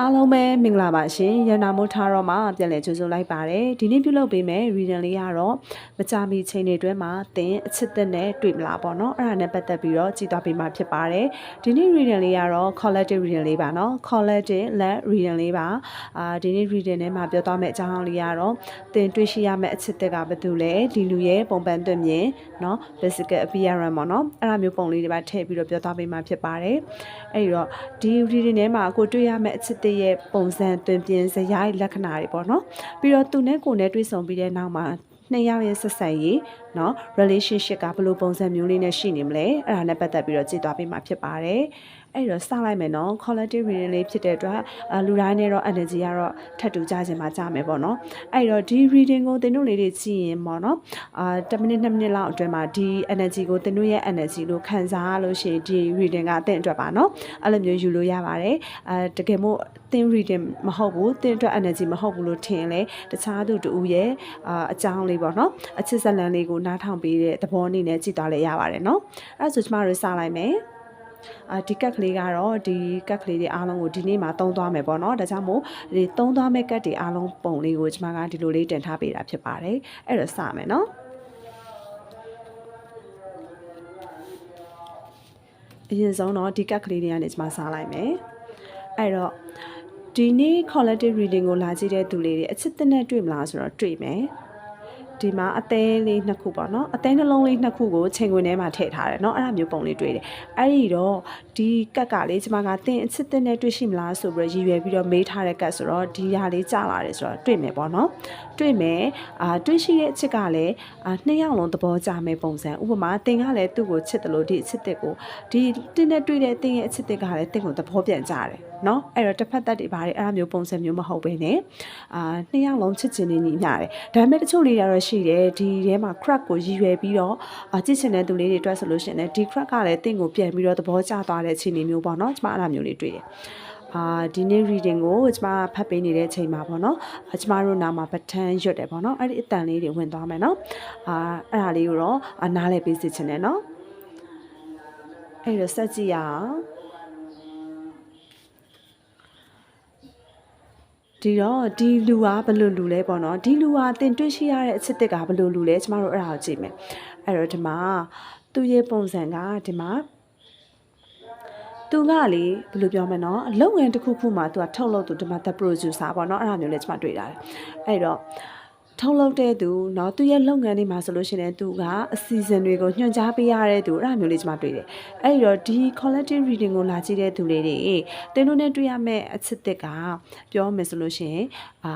အားလုံးပဲမင်္ဂလာပါရှင်ရန်နာမိုးထားတော့မှပြန်လည်ကြိုဆိုလိုက်ပါတယ်ဒီနေ့ပြုလုပ်ပေးမယ် reading လေးကတော့မကြမီချိန်တွေအတွင်းမှာသင်အချစ်သက်နဲ့တွေ့မလားပေါ့နော်အဲ့ဒါနဲ့ပတ်သက်ပြီးတော့ကြည်သွားပေးမှာဖြစ်ပါတယ်ဒီနေ့ reading လေးကတော့ collective reading လေးပါနော် collective let reading လေးပါအာဒီနေ့ reading ထဲမှာပြောသွားမယ့်အကြောင်းအရာလေးကတော့သင်တွေ့ရှိရမယ့်အချစ်သက်ကဘာတူလဲဒီလူရဲ့ပုံပန်သွင်းမြင်နော် physical appearance ပေါ့နော်အဲ့ဒါမျိုးပုံလေးတွေပါထည့်ပြီးတော့ပြောသွားပေးမှာဖြစ်ပါတယ်အဲ့ဒီတော့ဒီ reading ထဲမှာကိုတွေ့ရမယ့်အချစ်တဲ့ရဲ့ပုံစံသွင်းပြင်းစရိုက်လက္ခဏာတွေပေါ့နော်ပြီးတော့သူနဲ့ကိုယ်နဲ့တွေ့ဆုံပြီးတဲ့နောက်မှာနှစ်ယောက်ရဲ့ဆက်ဆံရေးเนาะ relationship ကဘယ်လိုပုံစံမျိုးလေးနဲ့ရှိနေမလဲအဲ့ဒါနဲ့ပတ်သက်ပြီးတော့ကြည့်သွားပေးမှာဖြစ်ပါတယ် အဲ့တော့စလိုက်မယ်နော် collective reading လေးဖြစ်တဲ့အတွက်အလူတိုင်းနဲ့တော့ energy ကတော့ထပ်တူကြခြင်းမှာကြမယ်ပေါ့နော်အဲ့တော့ဒီ reading ကိုသင်တို့လေးတွေကြည့်ရင်ပေါ့နော်အာ10မိနစ်2မိနစ်လောက်အတွင်းမှာဒီ energy ကိုသင်တို့ရဲ့ energy လို့ခံစားရလို့ရှိရင်ဒီ reading ကသင်အတွက်ပါနော်အဲ့လိုမျိုးယူလို့ရပါတယ်အဲတကယ်မို့သင် reading မဟုတ်ဘူးသင်အတွက် energy မဟုတ်ဘူးလို့ထင်လဲတခြားသူတူရဲ့အာအကြောင်းလေးပေါ့နော်အချစ်ဇလန်လေးကိုနားထောင်ပေးတဲ့သဘောအနေနဲ့ကြည့်သွားလဲရပါတယ်နော်အဲ့ဒါဆိုကျမတို့စလိုက်မယ် အာဒီကက်ကလေးကတော့ဒီကက်ကလေးတွေအားလုံးကိုဒီနေ့မှာသုံးသွားမယ်ပေါ့နော်ဒါကြောင့်မို့ဒီသုံးသွားမယ့်ကက်တွေအားလုံးပုံလေးကိုကျမကဒီလိုလေးတင်ထားပေးတာဖြစ်ပါတယ်အဲ့တော့စမယ်နော်အရင်ဆုံးတော့ဒီကက်ကလေးတွေကနေကျမစားလိုက်မယ်အဲ့တော့ဒီနေ့ collective reading ကိုလာကြည့်တဲ့သူလေးတွေအချစ်တဲ့နဲ့တွေ့မလားဆိုတော့တွေ့မယ် ဒီမှာအသေးလေးနှစ်ခုပေါ့နော်အသေးနှလုံးလေးနှစ်ခုကိုချိန်ခွင်ထဲမှာထည့်ထားတယ်เนาะအဲ့ဒါမျိုးပုံလေးတွေ့တယ်အဲ့ဒီတော့ဒီကက်ကလေးကျမကတင်အချစ်တဲ့နဲ့တွေ့ရှိမလားဆိုပြီးရည်ရွယ်ပြီးတော့မေးထားတဲ့ကက်ဆိုတော့ဒီဟာလေးကြာလာတယ်ဆိုတော့တွေ့မယ်ပေါ့နော်တွေ့မယ်အာတွေ့ရှိတဲ့အချစ်ကလည်းအာနှစ်ယောက်လုံးသဘောကျမယ်ပုံစံဥပမာတင်ကလည်းသူ့ကိုချစ်တယ်လို့ဒီအချစ်တဲ့ကိုဒီတင်းနဲ့တွေ့တဲ့တင်ရဲ့အချစ်တဲ့ကလည်းတင်ကိုသဘောပြန်ကြတယ် နော်အဲ့တော့တစ်ဖက်သက်တွေပါတယ်အဲ့ဒါမျိုးပုံစံမျိုးမဟုတ်ဘဲနဲ့အာနှစ်ယောက်လုံးချစ်ချင်နေညီမျှတယ်ဒါပေမဲ့တချို့လေးတွေတော့ရှိတယ်ဒီထဲမှာ crack ကိုရည်ရွယ်ပြီးတော့အာချစ်ချင်တဲ့သူလေးတွေတွက်ဆိုလို့ရှိရင်လည်းဒီ crack ကလည်းတင့်ကိုပြန်ပြီးတော့သဘောကျသွားတဲ့အခြေအနေမျိုးပေါ့နော်ကျမအဲ့ဒါမျိုးလေးတွေ့တယ်အာဒီနေ့ reading ကိုကျမဖတ်ပေးနေတဲ့အချိန်မှာပေါ့နော်ကျမတို့နာမှာပဋ္ဌာန်းရွတ်တယ်ပေါ့နော်အဲ့ဒီအတန်လေးတွေဝင်သွားမယ်နော်အာအဲ့ဒါလေးကိုတော့နားလည်ပေးစီချင်တယ်နော်အဲ့တော့စက်ကြည့်ရအောင် ဒီတော့ဒီလူကဘယ်လိုလူလဲပေါ့နော်ဒီလူကတင်တွေ့ရှိရတဲ့အချစ်တစ်ကဘယ်လိုလူလဲကျမတို့အဲ့ဒါကိုကြည့်မယ်အဲ့တော့ဒီမှာသူ့ရဲ့ပုံစံကဒီမှာသူကလေဘယ်လိုပြောမလဲနော်အလုပ်ငန်းတစ်ခုခုမှာသူကထုတ်လုပ်သူဒီမှာ the producer ပေါ့နော်အဲ့ဒါမျိုးလဲကျမတွေ့တာတယ်အဲ့တော့ ထုတ်လုပ်တဲ့သူเนาะသူရဲ့လုပ်ငန်းတွေမှာဆိုလို့ရှိရင်သူကအစီအစဉ်တွေကိုညွှန်ကြားပေးရတဲ့သူအဲ့ဒါမျိုးလေးကျွန်မတွေ့တယ်။အဲ့ဒီတော့ဒီ collective reading ကိုလာကြည့်တဲ့သူလေးတွေတင်းတို့နဲ့တွေ့ရမယ့်အချစ်တစ်ကပြောမယ်ဆိုလို့ရှိရင်အာ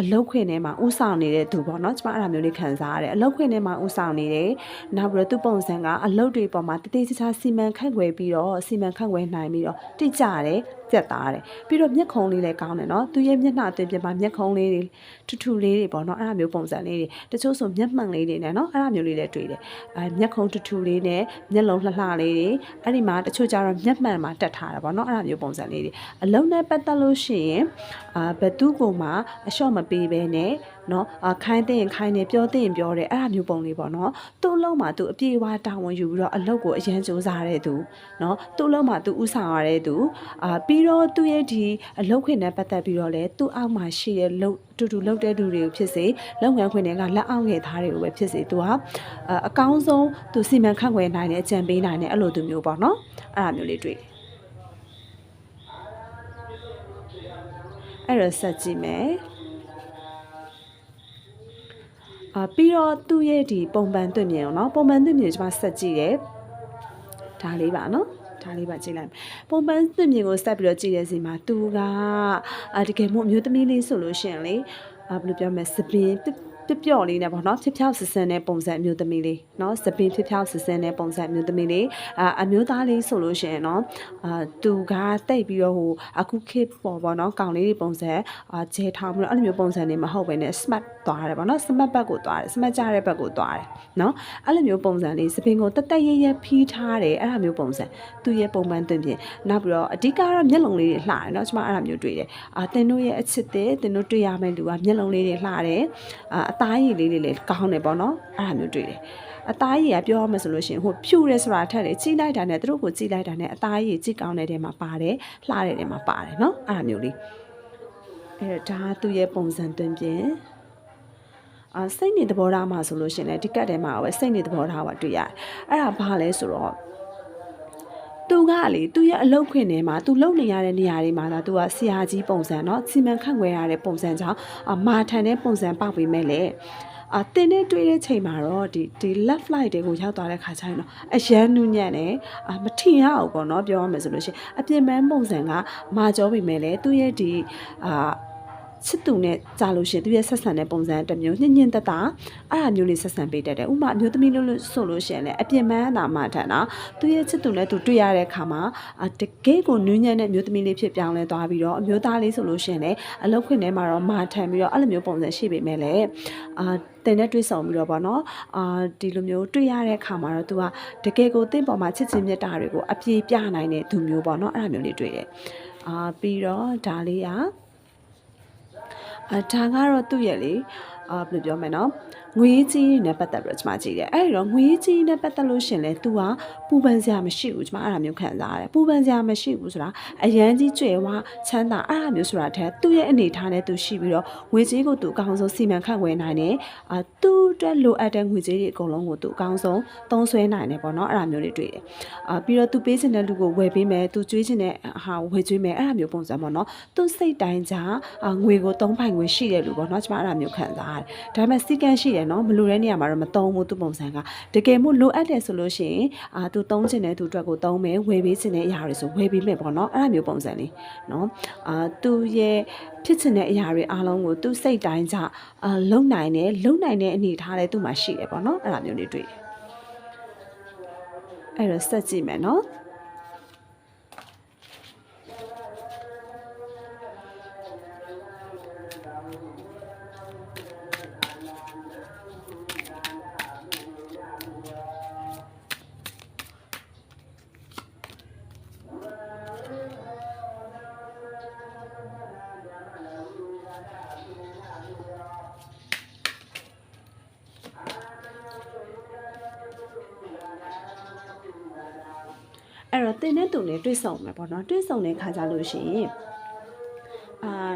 အလောက်ခွင်ထဲမှာဥဆောင်နေတဲ့သူပေါ့နော်ကျမအဲ့ဒါမျိုးလေးခံစားရတယ်အလောက်ခွင်ထဲမှာဥဆောင်နေတယ်နောက်ပြီးတော့သူ့ပုံစံကအလောက်တွေပေါ်မှာတတိချာချာစီမံခန့်ခွဲပြီးတော့စီမံခန့်ခွဲနိုင်ပြီးတော့တိကျတယ် ပြတ်သားတယ်ပြီးတော့မျက်ခုံးလေးလည်းကောင်းတယ်နော်သူရဲ့မျက်နှာအသွင်ပြင်မှာမျက်ခုံးလေးတွေထူထူလေးတွေပေါ့နော်အဲ့ဒါမျိုးပုံစံလေးတွေတချို့ဆိုမျက်မှန်လေးတွေနဲ့နော်အဲ့ဒါမျိုးလေးလည်းတွေ့တယ်အဲမျက်ခုံးထူထူလေးနဲ့မျက်လုံးလှလှလေးတွေအဲ့ဒီမှာတချို့ကျတော့မျက်မှန်မှာတက်ထားတာပေါ့နော်အဲ့ဒါမျိုးပုံစံလေးတွေအလုံးနဲ့ပတ်သက်လို့ရှိရင်အာဘသူ့ကိုမှအလျှော့မပေးဘဲနဲ့နော်အခိုင်းတဲ့ရင်ခိုင်းတယ်ပြောတဲ့ရင်ပြောတယ်အဲ့ဒါမျိုးပုံလေးပေါ့နော်သူ့အလုံးမှာသူအပြေအဝတာဝန်ယူပြီးတော့အလုပ်ကိုအရန်စူးစားတဲ့သူနော်သူ့အလုံးမှာသူဥဆောင်ရတဲ့သူအာပြီးတော့သူ့ရဲ့ဒီအလုပ်ခွင့်နဲ့ပတ်သက်ပြီးတော့လဲသူ့အောက်မှာရှိတဲ့လုပ်တူတူလုပ်တဲ့လူတွေကိုဖြစ်စေလုပ်ငန်းခွင်တွေကလက်အောက်ငယ်သားတွေကိုပဲဖြစ်စေသူကအကောင်းဆုံးသူစီမံခန့်ခွဲနိုင်တဲ့အကြံပေးနိုင်တဲ့အဲ့လိုသူမျိုးပေါ့နော်အဲ့ဒါမျိုးလေးတွေ့တယ်အဲ့တော့ဆက်ကြည့်မယ် အာပြီးတော့သူ့ရဲ့ဒီပုံပန်သွင့်မြင်အောင်နော်ပုံပန်သွင့်မြင်ကျွန်မဆက်ကြည့်တယ်ဒါလေးပါနော်ဒါလေးပါကြည့်လိုက်ပုံပန်းသစ်မြင်ကိုဆက်ပြီးတော့ကြည့်တဲ့စီမှာသူကတကယ်မို့အမျိုးသမီးလေးဆိုလို့ရှိရင်လေဘယ်လိုပြောမလဲစပင်း ပြပြော့လေးနဲ့ပေါ့နော်ဖြစ်ဖြောက်ဆစင်တဲ့ပုံစံအမျိုးသမီးလေးနော်စပင်းဖြစ်ဖြောက်ဆစင်တဲ့ပုံစံအမျိုးသမီးလေးအာအမျိုးသားလေးဆိုလို့ရှိရင်နော်အာသူကတိတ်ပြီးတော့ဟိုအခုခေတ်ပေါ်ပေါ့နော်ကောင်လေးတွေပုံစံအာခြေထောင်ပြီးတော့အဲ့လိုမျိုးပုံစံတွေမဟုတ်ဘဲနဲ့ smart သွားတယ်ပေါ့နော် smart ဘက်ကိုသွားတယ် smart ကြတဲ့ဘက်ကိုသွားတယ်နော်အဲ့လိုမျိုးပုံစံလေးစပင်းကိုတက်တက်ရဲရဲဖီးထားတယ်အဲ့လိုမျိုးပုံစံသူ့ရဲ့ပုံမှန်တင်ပြင်နောက်ပြီးတော့အဓိကတော့မျက်လုံးလေးတွေလှတယ်နော်ကျွန်မအဲ့လိုမျိုးတွေ့တယ်အာတင်တို့ရဲ့အချစ်တဲ့တင်တို့တွေ့ရမယ့်လူကမျက်လုံးလေးတွေလှတယ်အာသားရည်လေးလေးလည်းကောင်းတယ်ပေါ့နော်အဲ့ဒါမျိုးတွေ့တယ်အသားရည်ကပြောရမယ်ဆိုလို့ရှိရင်ဟိုဖြူရဲဆိုတာထက်လေကြီးလိုက်တာနဲ့သူတို့ကိုကြီးလိုက်တာနဲ့အသားရည်ကြီးကောင်းတဲ့ထဲမှာပါတယ်လှတဲ့ထဲမှာပါတယ်နော်အဲ့ဒါမျိုးလေးအဲ့တော့ဒါကသူ့ရဲ့ပုံစံသွင်းပြင်အာစိတ်နေသဘောထားမှာဆိုလို့ရှိရင်လည်းဒီကတ်ထဲမှာပဲစိတ်နေသဘောထားပါတွေ့ရတယ်အဲ့ဒါဘာလဲဆိုတော့ သူကလေသူရဲ့အလုပ်ခွင်ထဲမှာသူလုပ်နေရတဲ့နေရာတွေမှာဒါသူကဆရာကြီးပုံစံเนาะစီမံခန့်ခွဲရတဲ့ပုံစံကြောင့်အမာထန်တဲ့ပုံစံပေါက်ပြီးမဲ့လေအတင်းနဲ့တွေ့တဲ့ချိန်မှာတော့ဒီဒီ left light တွေကိုရောက်သွားတဲ့ခါကျရင်တော့အရန်နုညံ့တယ်အမထင်ရအောင်ပေါ့နော်ပြောရမယ်ဆိုလို့ရှိရင်အပြင်ပန်းပုံစံကမာကြောပြီမဲ့လေသူ့ရဲ့ဒီအာ ချစ်သူနဲ့ကြာလို့ရှိရင်သူရဲ့ဆက်ဆံတဲ့ပုံစံတစ်မျိုးညင်ညင်တတအဲ့အမျိုးလေးဆက်ဆံပေးတတ်တယ်ဥပမာအမျိုးသမီးလို့လို့ဆိုလို့ရှိရင်လည်းအပြင်ပန်းသာမှထန်တာသူရဲ့ချစ်သူနဲ့သူတွေ့ရတဲ့အခါမှာအတကယ်ကိုနူးညံ့တဲ့အမျိုးသမီးလေးဖြစ်ပြောင်းလဲသွားပြီးတော့အမျိုးသားလေးဆိုလို့ရှိရင်လည်းအလောက်ခွင့်ထဲမှာတော့မာထန်ပြီးတော့အဲ့လိုမျိုးပုံစံရှိပေမဲ့လည်းအာတင်နဲ့တွေ့ဆုံပြီးတော့ဗောနော်အာဒီလိုမျိုးတွေ့ရတဲ့အခါမှာတော့ तू ကတကယ်ကိုတင့်ပေါ်မှာချစ်ချင်းမြတ်တာတွေကိုအပြေပြနိုင်တဲ့သူမျိုးပေါ့နော်အဲ့လိုမျိုးလေးတွေ့တယ်အာပြီးတော့ဒါလေးကအာ ဒါကတော့သူ့ရဲ့လေအာဘယ်လိုပြောမလဲနော် ငွေကြီးနဲ့ပတ်သက်ပြီးတော့ကျွန်မကြည့်တယ်အဲ့ဒီတော့ငွေကြီးနဲ့ပတ်သက်လို့ရှင်လဲ तू ကပူပန်စရာမရှိဘူးကျွန်မအဲ့ဒါမျိုးခံစားရတယ်ပူပန်စရာမရှိဘူးဆိုတာအရန်ကြီးကြွယ်ဝချမ်းသာအဲ့ဒါမျိုးဆိုတာတည်းသူ့ရဲ့အနေထားနဲ့ तू ရှိပြီးတော့ငွေကြီးကို तू အကောင်းဆုံးစီမံခန့်ခွဲနိုင်တယ်အာသူ့အတွက်လိုအပ်တဲ့ငွေကြီးတွေအကုန်လုံးကို तू အကောင်းဆုံးသုံးစွဲနိုင်တယ်ပေါ့နော်အဲ့ဒါမျိုးတွေတွေ့တယ်အာပြီးတော့ तू ပေးချင်တဲ့လူကိုဝယ်ပေးမယ် तू ကျွေးချင်တဲ့ဟာဝယ်ကျွေးမယ်အဲ့ဒါမျိုးပုံစံပေါ့နော်သူ့စိတ်တိုင်းကြအာငွေကိုသုံးပိုင်ငွေရှိတဲ့လူပေါ့နော်ကျွန်မအဲ့ဒါမျိုးခံစားရတယ်ဒါပေမဲ့စီကန်းရှိတယ် ်နော်မလိုတဲ့နေရာမှာတော့မသုံးဘူးသူ့ပုံစံကတကယ်မို့လိုအပ်တယ်ဆိုလို့ရှိရင်အာသူသုံးချင်တဲ့သူအတွက်ကိုသုံးမယ်ဝယ်ပေးချင်တဲ့အရာတွေဆိုဝယ်ပေးမယ်ပေါ့နော်အဲ့ဒါမျိုးပုံစံလေးနော်အာသူရဲ့ဖြစ်ချင်တဲ့အရာတွေအားလုံးကိုသူ့စိတ်တိုင်းကြအာလုံနိုင်တယ်လုံနိုင်တဲ့အနေထားလည်းသူ့မှာရှိတယ်ပေါ့နော်အဲ့ဒါမျိုးလေးတွေ့တယ်အဲ့တော့စက်ကြည့်မယ်နော် အဲ့တော့တင်တဲ့သူနဲ့တွေ့ဆုံမယ်ပေါ့နော်တွေ့ဆုံတဲ့ခါကြလို့ရှိရင်အာ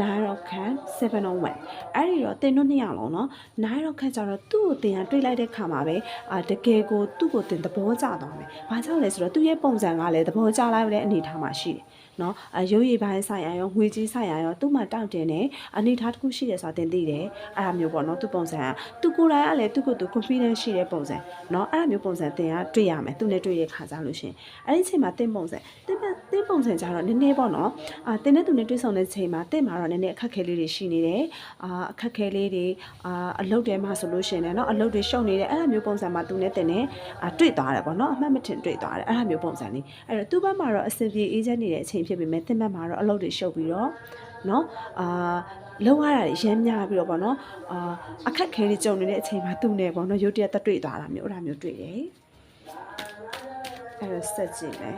နိုင်ရောခန်701 အဲ့ဒီတော့တင်တို့နှစ်ယောက်လုံးနော်နိုင်တော့ခန့်ကြတော့သူ့ကိုတင်ရတွေ့လိုက်တဲ့ခါမှာပဲအာတကယ်ကိုသူ့ကိုတင်သဘောကျသွားမယ်။ဘာကြောင့်လဲဆိုတော့သူ့ရဲ့ပုံစံကလည်းသဘောကျလိုက်တဲ့အနေအထားမှာရှိတယ်။နော်အရုပ်ရည်ပိုင်းဆိုင်ရာရောငွေကြီးဆိုင်ရာရောသူ့မှာတောင့်တင်တဲ့အနေအထားတစ်ခုရှိတယ်ဆိုတာတင်သိတယ်။အဲ့ဒါမျိုးပေါ့နော်သူ့ပုံစံကသူကိုယ်တိုင်ကလည်းသူ့ကိုယ်သူ confidence ရှိတဲ့ပုံစံနော်အဲ့ဒါမျိုးပုံစံတင်ကတွေ့ရမယ်သူနဲ့တွေ့ရခါကြလို့ရှင်။အဲ့ဒီအချိန်မှာတင်ပုံစံတင်တင်ပုံစံကြတော့နည်းနည်းပေါ့နော်အာတင်တဲ့သူနဲ့တွေ့ဆုံတဲ့ချိန်မှာတင်မှာတော့နည်းနည်းအခက်အခဲလေးတွေရှိနေတယ်။အာအခက်ခဲလေးတွေအာအလုပ်တွေမှာဆိုလို့ရှင်တယ်เนาะအလုပ်တွေရှုပ်နေတယ်အဲ့ဒါမျိုးပုံစံမှာသူနဲ့တင်နေအာတွေ့သွားတယ်ပေါ့เนาะအမှတ်မထင်တွေ့သွားတယ်အဲ့ဒါမျိုးပုံစံလေးအဲ့တော့သူ့ဘက်မှာတော့အဆင်ပြေအေးချမ်းနေတဲ့အချိန်ဖြစ်ပေမဲ့တင်ဘက်မှာတော့အလုပ်တွေရှုပ်ပြီးတော့เนาะအာလောက်ရတာရမ်းများပြီးတော့ပေါ့နော်အာအခက်ခဲတွေကြုံနေတဲ့အချိန်မှာသူ့နဲ့ပေါ့နော်ရုတ်တရက်တက်တွေ့သွားတာမျိုးအဲ့ဒါမျိုးတွေ့တယ်အဲ့တော့ဆက်ကြည့်မယ်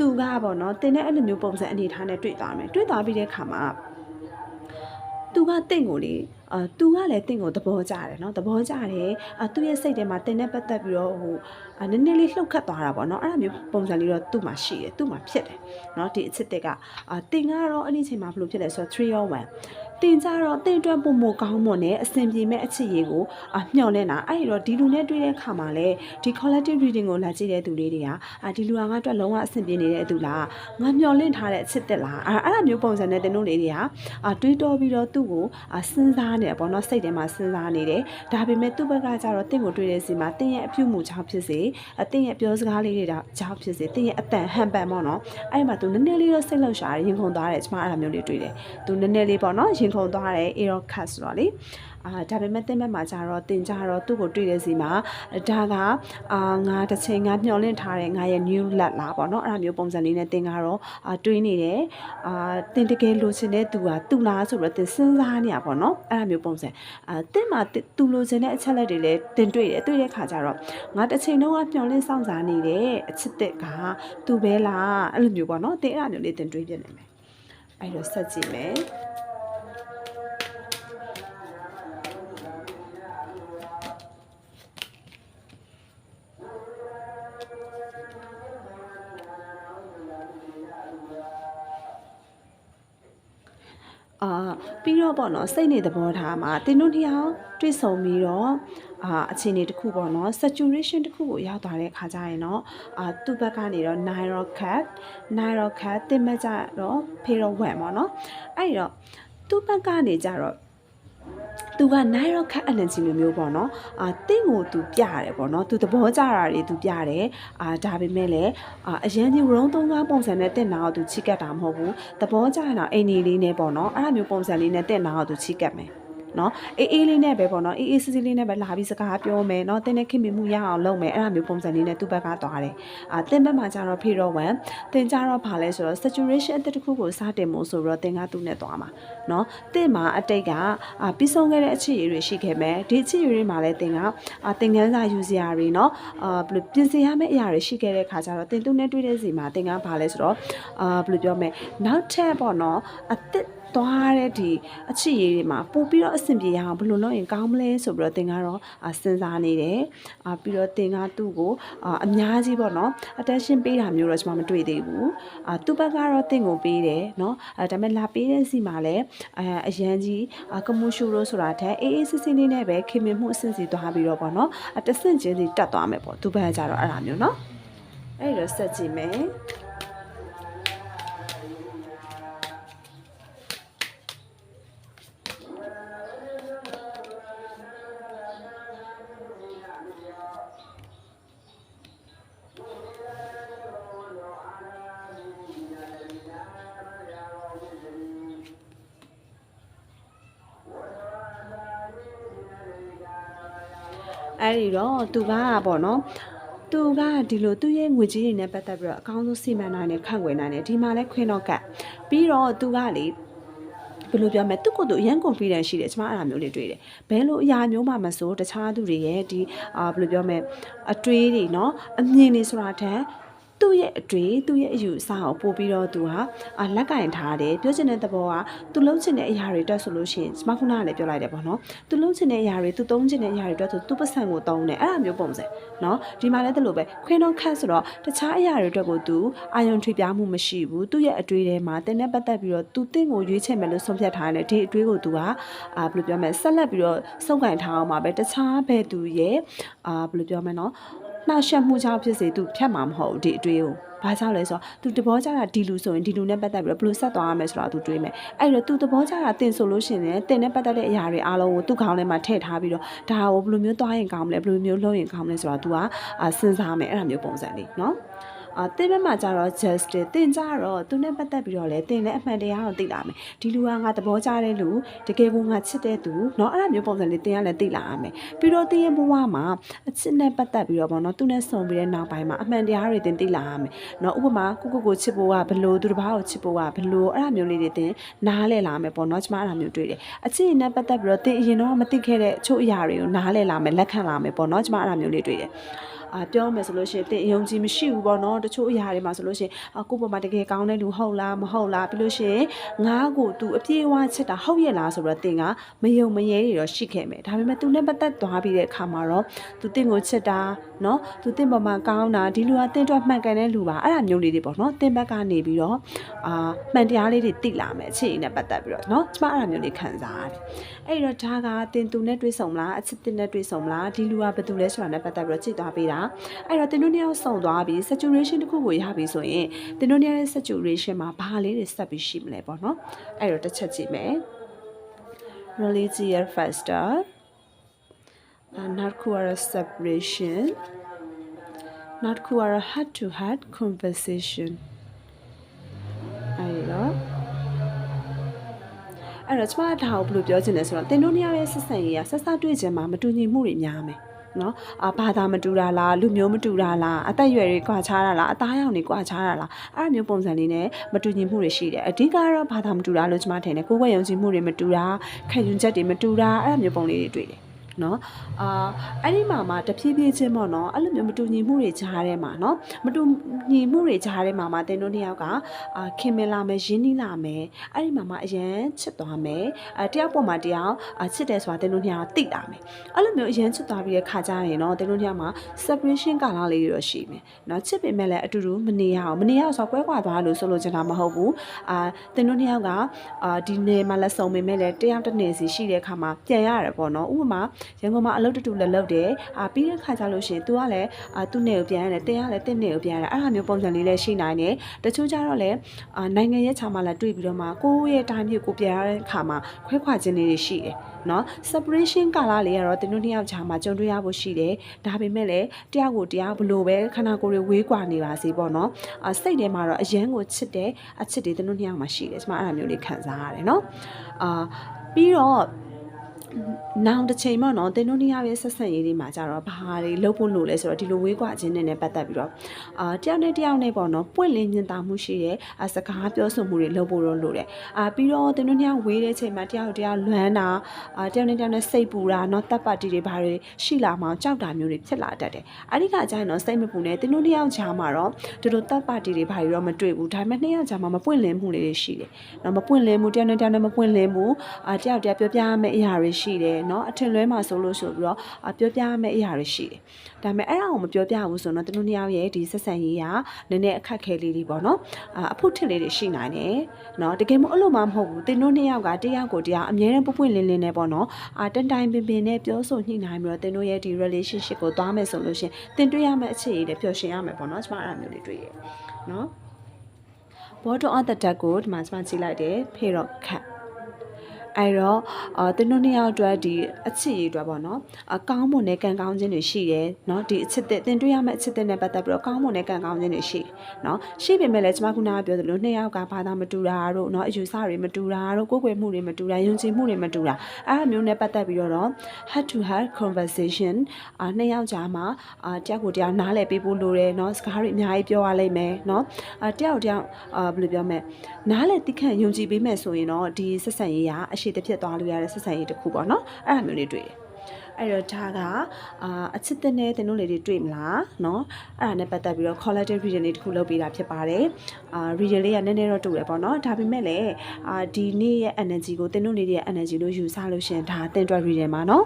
သူကပေါ့နော်တင်တဲ့အဲ့လိုမျိုးပုံစံအနေထားနဲ့တွေ့သွားမယ်တွေ့သွားပြီးတဲ့ခါမှာသူကတင့်ကိုလေအာသူကလည်းတင့်ကိုသဘောကျတယ်နော်သဘောကျတယ်အာသူ့ရဲ့စိတ်ထဲမှာတင်နဲ့ပတ်သက်ပြီးတော့ဟိုအာနည်းနည်းလေးလှုပ်ခတ်သွားတာပေါ့နော်အဲ့လိုမျိုးပုံစံလေးတော့သူ့မှာရှိတယ်သူ့မှာဖြစ်တယ်နော်ဒီအချစ်တက်ကအာတင်ကတော့အဲ့ဒီချိန်မှာဘယ်လိုဖြစ်လဲဆိုတော့3 on 1 တင်ကြတော့တင်အတွက်ပုံမကောင်းမွန်နဲ့အဆင်ပြေမဲ့အချစ်ရေးကိုအမျှော်နေတာအဲ့ဒီတော့ဒီလူနဲ့တွေ့တဲ့ခါမှာလဲဒီ collective reading ကိုလာကြည့်တဲ့သူလေးတွေကအာဒီလူကငါအတွက်လုံးဝအဆင်ပြေနေတဲ့သူလားငါမျှော်လင့်ထားတဲ့အချစ်တက်လားအဲ့အဲ့လိုမျိုးပုံစံနဲ့တင်တို့လေးတွေကအာတွေးတောပြီးတော့သူ့ကိုအာစဉ်းစားနေတယ်ပေါ့နော်စိတ်ထဲမှာစဉ်းစားနေတယ်ဒါပေမဲ့သူ့ဘက်ကကျတော့တင့်ကိုတွေ့တဲ့စီမှာတင်းရဲ့အပြုမှုကြောင့်ဖြစ်စေအတင်းရဲ့ပြောစကားလေးတွေကြောင့်ဖြစ်စေတင်းရဲ့အတန်ဟန်ပန်ပေါ့နော်အဲ့မှာသူနည်းနည်းလေးတော့စိတ်လှုပ်ရှားရင်ခုန်သွားတယ်ကျွန်မအဲ့လိုမျိုးလေးတွေ့တယ်သူနည်းနည်းလေးပေါ့နော်ရင်င်ခုန်သွားတယ် error cut ဆိုတော့လေအာဒါပေမဲ့တင်ဘက်မှာကျတော့တင်ကြတော့သူ့ကိုတွေ့တဲ့စီမှာဒါကအာငါတစ်ချိန်ငါမျောလင့်ထားတဲ့ငါရဲ့ new lab လားပေါ့နော်အဲ့ဒါမျိုးပုံစံလေးနဲ့တင်ကတော့အာတွေးနေတယ်အာတင်တကယ်လိုချင်တဲ့သူကသူ့လားဆိုတော့တင်စဉ်းစားနေရပေါ့နော်အဲ့ဒါမျိုးပုံစံအာတင်မှာသူလိုချင်တဲ့အချက်လက်တွေလည်းတင်တွေ့တယ်တွေ့တဲ့ခါကျတော့ငါတစ်ချိန်လုံးကမျောလင့်ဆောင်စားနေတယ်အချစ်တဲ့ကသူပဲလားအဲ့လိုမျိုးပေါ့နော်တင်အဲ့ဒါမျိုးလေးတင်တွေးပြနေမယ်အဲ့တော့ဆက်ကြည့်မယ် အာပြီးတော့ပေါ့နော်စိတ်နေသဘောထားမှာတင်တို့နှစ်ယောက်တွေ့ဆုံပြီးတော့အာအခြေအနေတစ်ခုပေါ့နော် saturation တစ်ခုကိုရောက်သွားတဲ့ခါကျရင်တော့အာသူ့ဘက်ကနေတော့ Nairo cat Nairo cat တင်မဲ့ကြတော့ Pharaoh 1ပေါ့နော်အဲ့ဒီတော့သူ့ဘက်ကနေကြတော့ သူကနိုင်ရောခက်အလန်ချီလိုမျိုးပေါ့နော်အာတင့်ကိုသူပြရတယ်ပေါ့နော်သူသဘောကျတာတွေသူပြတယ်အာဒါပေမဲ့လည်းအာအရန်ကြီးဝရုံးသုံးကားပုံစံနဲ့တင့်နာကိုသူချိကတ်တာမဟုတ်ဘူးသဘောကျရင်တော့အိမ်နေလေးနဲ့ပေါ့နော်အဲ့ဒါမျိုးပုံစံလေးနဲ့တင့်နာကိုသူချိကတ်မယ် နော်အေးအေးလေးနဲ့ပဲပေါ့နော်အေးအေးစစ်စစ်လေးနဲ့ပဲလာပြီးစကားပြောမယ်နော်တင်းနဲ့ခင်မီမှုရအောင်လုပ်မယ်အဲ့ဒါမျိုးပုံစံလေးနဲ့သူ့ဘက်ကသွားတယ်အာတင်းဘက်မှာကျတော့ဖေတော့ဝန်တင်းကြတော့ဘာလဲဆိုတော့ saturation အတစ်တစ်ခုကိုစတင်မှုဆိုတော့တင်းကသူ့နဲ့သွားမှာနော်တင်းမှာအတိတ်ကအာပြီးဆုံးခဲ့တဲ့အချစ်ရည်တွေရှိခဲ့မယ်ဒီအချစ်ရည်တွေမှာလည်းတင်းကအာတင်ကန်းစာယူစရာတွေနော်အာဘယ်လိုပြင်ဆင်ရမယ့်အရာတွေရှိခဲ့တဲ့ခါကျတော့တင်းသူ့နဲ့တွေ့တဲ့စီမှာတင်းကဘာလဲဆိုတော့အာဘယ်လိုပြောမလဲနောက်ထပ်ပေါ့နော်အတစ် သွားတဲ့ဒီအချစ်ရည်တွေမှာပို့ပြီးတော့အဆင်ပြေရအောင်ဘယ်လိုလုပ်ရင်ကောင်းမလဲဆိုပြီးတော့သင်ကတော့စဉ်းစားနေတယ်အာပြီးတော့သင်ကသူ့ကိုအများကြီးပေါ့နော် attention ပေးတာမျိုးတော့ကျွန်မမတွေ့သေးဘူးအာသူ့ဘက်ကတော့သင်ကိုပေးတယ်နော်အဲဒါပေမဲ့လာပေးတဲ့စီမှာလည်းအအရန်ကြီးကမူရှူလို့ဆိုတာထက်အေးအေးဆေးဆေးလေးနဲ့ပဲခင်မင်မှုအဆင့်စီသွားပြီးတော့ပေါ့နော်အတဆင့်ချင်းစီတက်သွားမယ်ပေါ့သူ့ဘက်ကတော့အဲ့ဒါမျိုးနော်အဲ့တော့ဆက်ကြည့်မယ် အဲ့ဒီတော့သူကပေါ့နော်သူကဒီလိုသူ့ရဲ့ငွေကြီးတွေနဲ့ပတ်သက်ပြီးတော့အကောင်းဆုံးစီမံနိုင်နဲ့ခန့်ခွဲနိုင်တယ်ဒီမှာလဲခွင်းတော့ကတ်ပြီးတော့သူကလေဘယ်လိုပြောမလဲသူ့ကိုယ်သူအရန် confidence ရှိတယ်ကျွန်မအဲ့ဒါမျိုးလေးတွေ့တယ်ဘယ်လိုအရာမျိုးမှမဆိုတခြားသူတွေရဲ့ဒီအာဘယ်လိုပြောမလဲအတွေးတွေเนาะအမြင်တွေဆိုတာထက် သူ့ရဲ့အတွေ့သူ့ရဲ့အယူအဆကိုပို့ပြီးတော့သူဟာအာလက်ကင်ထားတယ်ပြောချင်တဲ့သဘောကသူလုံးချင်တဲ့အရာတွေတက်ဆိုလို့ရှိရင်စမခုနကလည်းပြောလိုက်တယ်ပေါ့နော်သူလုံးချင်တဲ့အရာတွေသူသုံးချင်တဲ့အရာတွေတက်ဆိုသူပတ်စံကိုသုံးတယ်အဲ့ဒါမျိုးပုံစံနော်ဒီမှာလည်းတလို့ပဲခွင်းတော့ခတ်ဆိုတော့တခြားအရာတွေအတွက်ကိုသူအာယုံထွေပြားမှုမရှိဘူးသူ့ရဲ့အတွေ့ထဲမှာတင်းနဲ့ပတ်သက်ပြီးတော့သူတင့်ကိုရွေးချယ်မယ်လို့ဆုံးဖြတ်ထားတယ်ဒီအတွေ့ကိုသူကအာဘယ်လိုပြောမလဲဆက်လက်ပြီးတော့စုပ်ကင်ထားအောင်ပါပဲတခြားဘယ်သူရဲ့အာဘယ်လိုပြောမလဲနော် နှောက်ယှက်မှုကြောင့်ဖြစ်စေသူဖြတ်မှာမဟုတ်ဘူးဒီအတွေးကိုဘာကြောင့်လဲဆိုတော့ तू သဘောကျတာဒီလူဆိုရင်ဒီလူနဲ့ပတ်သက်ပြီးတော့ဘယ်လိုဆက်သွားရမလဲဆိုတာ तू တွေးမယ်အဲ့တော့ तू သဘောကျတာတင်ဆိုလို့ရှိရင်တင်နဲ့ပတ်သက်တဲ့အရာတွေအားလုံးကိုသူ့ခေါင်းထဲမှာထည့်ထားပြီးတော့ဒါကိုဘယ်လိုမျိုးသွားရင်ကောင်းမလဲဘယ်လိုမျိုးလုပ်ရင်ကောင်းမလဲဆိုတာ तू ကစဉ်းစားမယ်အဲ့ဒါမျိုးပုံစံလေးနော် အာတင်းဘက်မှာကျတော့ justice တင်ကြတော့သူနဲ့ပတ်သက်ပြီးတော့လေတင်လည်းအမှန်တရားကိုသိလာမယ်ဒီလူကငါသဘောကျတဲ့လူတကယ်ကိုငါချစ်တဲ့သူเนาะအဲ့ဒါမျိုးပုံစံလေးတင်ရလည်းသိလာရမယ်ပြီးတော့တင်းရဲ့ဘဝမှာအချစ်နဲ့ပတ်သက်ပြီးတော့ပေါ့နော်သူနဲ့ဆုံပြီးတဲ့နောက်ပိုင်းမှာအမှန်တရားတွေတင်သိလာရမယ်เนาะဥပမာကိုကိုကိုချစ်ဖို့ကဘလို့သူတစ်ပါးကိုချစ်ဖို့ကဘလို့အဲ့ဒါမျိုးလေးတွေတင်နားလဲလာမယ်ပေါ့နော်ကျမအဲ့ဒါမျိုးတွေ့တယ်အချစ်နဲ့ပတ်သက်ပြီးတော့တင်အရင်တော့မသိခဲ့တဲ့အချို့အရာတွေကိုနားလဲလာမယ်လက်ခံလာမယ်ပေါ့နော်ကျမအဲ့ဒါမျိုးလေးတွေ့တယ် အာပြောမယ်ဆိုလို့ရှိရင်တင်အယုံကြည်မရှိဘူးပေါ့နော်တချို့အရာတွေမှာဆိုလို့ရှိရင်အကိုပေါ်မှာတကယ်ကောင်းတဲ့လူဟုတ်လားမဟုတ်လားပြီးလို့ရှိရင်ငါ့ကို तू အပြေးဝချစ်တာဟုတ်ရဲ့လားဆိုတော့တင်ကမယုံမရဲတွေတော့ရှိခဲ့မယ်ဒါပေမဲ့ तू နဲ့ပတ်သက်သွားပြီးတဲ့အခါမှာတော့ तू တင်ကိုချစ်တာနော် तू တင်ပေါ်မှာကောင်းတာဒီလူကတင်အတွက်မှန်ကန်တဲ့လူပါအဲ့ဒါမျိုးလေးတွေပေါ့နော်တင်ဘက်ကနေပြီးတော့အာမှန်တရားလေးတွေသိလာမယ်အခြေအနေနဲ့ပတ်သက်ပြီးတော့နော်ကျမအဲ့ဒါမျိုးလေးခံစားရတယ် အဲ့တော့ဒါကတင်သူနဲ့တွေ့ဆုံမလားအချစ်တင်နဲ့တွေ့ဆုံမလားဒီလူကဘယ်သူလဲဆိုတာနဲ့ပတ်သက်ပြီးတော့ကြည့်သွားပေးတာအဲ့တော့တင်တို့နှစ်ယောက်ဆုံသွားပြီး saturation တစ်ခုကိုရပြီဆိုရင်တင်တို့နှစ်ယောက်ရဲ့ saturation မှာဘာလေးတွေဆက်ပြီးရှိမလဲပေါ့နော်အဲ့တော့တစ်ချက်ကြည့်မယ် religious faster နောက်တစ်ခုကတော့ separation နောက်တစ်ခုကတော့ heart to heart conversation အဲ့တော့အဲ့တော့ကျမဒါကိုဘယ်လိုပြောချင်လဲဆိုတော့တင်တို့နှစ်ယောက်ရဲ့ဆက်ဆံရေးကဆက်စတွေ့ခြင်းမှာမတူညီမှုတွေများမယ်နော်အာဘာသာမတူတာလားလူမျိုးမတူတာလားအသက်အရွယ်တွေကွာခြားတာလားအသားရောင်တွေကွာခြားတာလားအဲ့လိုမျိုးပုံစံလေးနဲ့မတူညီမှုတွေရှိတယ်အဓိကတော့ဘာသာမတူတာလို့ကျွန်မထင်တယ်ကိုယ်ဝယ်ယုံကြည်မှုတွေမတူတာခံယူချက်တွေမတူတာအဲ့လိုမျိုးပုံလေးတွေတွေ့တယ် နော်အာအဲ့ဒီမှာမှတဖြည်းဖြည်းချင်းပေါ့နော်အဲ့လိုမျိုးမတူညီမှုတွေကြားထဲမှာနော်မတူညီမှုတွေကြားထဲမှာမှတင်တို့နှစ်ယောက်ကအာခင်မင်လာမယ်ရင်းနှီးလာမယ်အဲ့ဒီမှာမှအရန်ချစ်သွားမယ်အဲတယောက်ပေါ်မှာတယောက်အာချစ်တယ်ဆိုတာတင်တို့နှစ်ယောက်သိလာမယ်အဲ့လိုမျိုးအရန်ချစ်သွားပြီးတဲ့ခါကျရင်တော့တင်တို့နှစ်ယောက်မှာ separation ကာလလေးတွေတော့ရှိမယ်နော်ချစ်ပေမဲ့လည်းအတူတူမနေရအောင်မနေရအောင်ဆိုတော့ကွဲကွာသွားလို့ဆိုလို့ချင်တာမဟုတ်ဘူးအာတင်တို့နှစ်ယောက်ကအာဒီနယ်မှာလက်ဆောင်ပေမဲ့လည်းတယောက်တစ်နေစီရှိတဲ့အခါမှာပြန်ရတယ်ပေါ့နော်ဥပမာရန်ကုန်မှာအလုပ်တူတူလည်းလုပ်တယ်အာပြီးတဲ့ခါကျလို့ရှိရင် तू ကလည်းအာသူ့နေကိုပြန်ရတယ်တင်ကလည်းတင့်နေကိုပြန်ရတယ်အဲ့လိုမျိုးပုံစံလေးလည်းရှိနိုင်တယ်တချို့ကျတော့လည်းအာနိုင်ငံရဲ့ခြားမှာလည်းတွေ့ပြီးတော့မှကိုယ့်ရဲ့တိုင်းမျိုးကိုပြန်ရတဲ့အခါမှာခွဲခွာခြင်းလေးတွေရှိတယ်နော် separation ကာလလေးကတော့တင်တို့နှစ်ယောက်ခြားမှာကြုံတွေ့ရဖို့ရှိတယ်ဒါပေမဲ့လည်းတယောက်ကိုတယောက်ဘလို့ပဲခန္ဓာကိုယ်တွေဝေးကွာနေပါစေပေါ့နော်အာစိတ်ထဲမှာတော့အရန်ကိုချစ်တယ်အချစ်တွေတင်တို့နှစ်ယောက်မှာရှိတယ်ကျွန်မအဲ့လိုမျိုးလေးခံစားရတယ်နော်အာပြီးတော့ နောင်တစ်ချိန်ပေါ့နော်တင်တို့နေရာပဲဆက်ဆက်ရေးတွေမှာကြတော့ဘာတွေလုပ်ဖို့လို့လဲဆိုတော့ဒီလိုဝေးကွာခြင်းနဲ့ပတ်သက်ပြီးတော့အာတယောက်နဲ့တယောက်နဲ့ပေါ့နော်ပွင့်လင်းညင်သာမှုရှိတဲ့စကားပြောဆိုမှုတွေလုပ်ဖို့တော့လိုတယ်အာပြီးတော့တင်တို့နေရာဝေးတဲ့ချိန်မှာတယောက်တယောက်လွမ်းတာအာတယောက်နဲ့တယောက်နဲ့စိတ်ပူတာနော်တပ်ပတ်တီတွေဘာတွေရှိလာမှကြောက်တာမျိုးတွေဖြစ်လာတတ်တယ်အဲ့ဒီကကြရင်တော့စိတ်မပူနဲ့တင်တို့နေရာချာမှာတော့ဒီလိုတပ်ပတ်တီတွေဘာတွေတော့မတွေ့ဘူးဒါပေမဲ့နေရာချာမှာမပွင့်လင်းမှုတွေရှိတယ်နော်မပွင့်လင်းမှုတယောက်နဲ့တယောက်နဲ့မပွင့်လင်းမှုအာတယောက်တယောက်ပြောပြရမယ့်အရာတွေရှိတယ်เนาะအထင်လွဲမှာဆိုလို့ဆိုပြီးတော့အာပြောပြရမယ့်အရာတွေရှိတယ်ဒါပေမဲ့အဲ့ဒါကိုမပြောပြဘူးဆိုတော့တင်တို့နှစ်ယောက်ရဲ့ဒီဆက်ဆံရေးကနည်းနည်းအခက်ခဲလေးတွေပေါ့နော်အာအဖို့ထစ်လေးတွေရှိနိုင်တယ်เนาะတကယ်မို့အဲ့လိုမှမဟုတ်ဘူးတင်တို့နှစ်ယောက်ကတယောက်ကိုတယောက်အမြဲတမ်းပွပွင့်လင်းလင်းနဲ့ပေါ့နော်အာတန်တိုင်ပင်ပင်နဲ့ပြောဆိုညှိနှိုင်းပြီးတော့တင်တို့ရဲ့ဒီ relationship ကိုသွားမယ်ဆိုလို့ရှင်တင်တွေ့ရမယ့်အခြေအနေတွေပျော်ရွှင်ရမယ်ပေါ့နော်ကျွန်မအဲ့ဒါမျိုးလေးတွေ့ရเนาะ bottom of the deck ကိုဒီမှာကျွန်မကြည့်လိုက်တယ်ဖေတော့ခတ် အဲ့တော့သင်တို့နှစ်ယောက်အတွက်ဒီအချစ်ရေးအတွက်ပေါ့နော်အကောင်းမွန်တဲ့ကံကောင်းခြင်းတွေရှိတယ်နော်ဒီအချစ်တဲ့သင်တွေ့ရမယ့်အချစ်တဲ့နဲ့ပတ်သက်ပြီးတော့ကောင်းမွန်တဲ့ကံကောင်းခြင်းတွေရှိနော်ရှိပေမဲ့လည်းကျွန်မခုနကပြောသလိုနှစ်ယောက်ကဘာသာမတူတာတို့နော်အယူဆတွေမတူတာတို့ကိုယ်ွယ်မှုတွေမတူတာယုံကြည်မှုတွေမတူတာအဲ့အမျိုးနဲ့ပတ်သက်ပြီးတော့ head to head conversation အနှစ်ယောက်ကြားမှာအတယောက်ကိုတယောက်နားလည်ပေးဖို့လိုတယ်နော်စကားတွေအများကြီးပြောရလိမ့်မယ်နော်အတယောက်တယောက်ဘယ်လိုပြောမလဲနားလည်သိခံယုံကြည်ပေးမယ်ဆိုရင်တော့ဒီဆက်ဆံရေးကအရှိတစ်ဖြစ်သွားလို့ရတဲ့ဆက်ဆံရေးတစ်ခုပေါ့နော်အဲ့ဒါမျိုးလေးတွေ့တယ်အဲ့တော့ဒါကအာအချစ်တဲ့နဲ့တင်တို့လေးတွေတွေ့မလားเนาะအဲ့ဒါနဲ့ပတ်သက်ပြီးတော့ collective reading လေးတစ်ခုလုပ်ပေးတာဖြစ်ပါတယ်အာ reading လေးကနည်းနည်းတော့တူတယ်ပေါ့နော်ဒါပေမဲ့လည်းအာဒီနေ့ရဲ့ energy ကိုတင်တို့လေးတွေရဲ့ energy လို့ယူဆလို့ရှင်ဒါတင်တွက် reading မှာเนาะ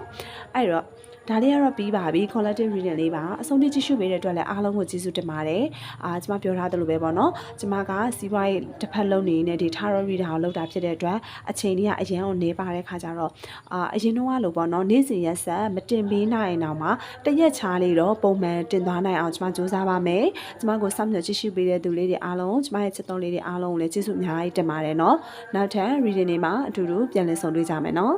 အဲ့တော့ ဒါလေးကတော့ပြီးပါပြီ collective reading လေးပါအဆုံးထိကြည့်ရှုပေးတဲ့အတွက်လည်းအားလုံးကိုကျေးဇူးတင်ပါတယ်အာကျွန်မပြောထားသလိုပဲပေါ့နော်ကျွန်မကစီးပွားရေးတစ်ဖက်လုံးနေနဲ့ဒီ tarot reader ကိုလုပ်တာဖြစ်တဲ့အတွက်အချိန်လေးကအရင်ကိုနေပါတဲ့ခါကျတော့အာအရင်တော့လို့ပေါ့နော်နေ့စဉ်ရက်ဆက်မတင်ပေးနိုင်အောင်မှာတရက်ချားလေးတော့ပုံမှန်တင်သွားနိုင်အောင်ကျွန်မစူးစမ်းပါမယ်ကျွန်မကိုစောင့်မျှော်ကြည့်ရှုပေးတဲ့သူလေးတွေအားလုံးကျွန်မရဲ့ချစ်တော်လေးတွေအားလုံးကိုလည်းကျေးဇူးအများကြီးတင်ပါတယ်နော်နောက်ထပ် reading တွေမှာအတူတူပြန်လည်ဆုံတွေ့ကြမယ်နော်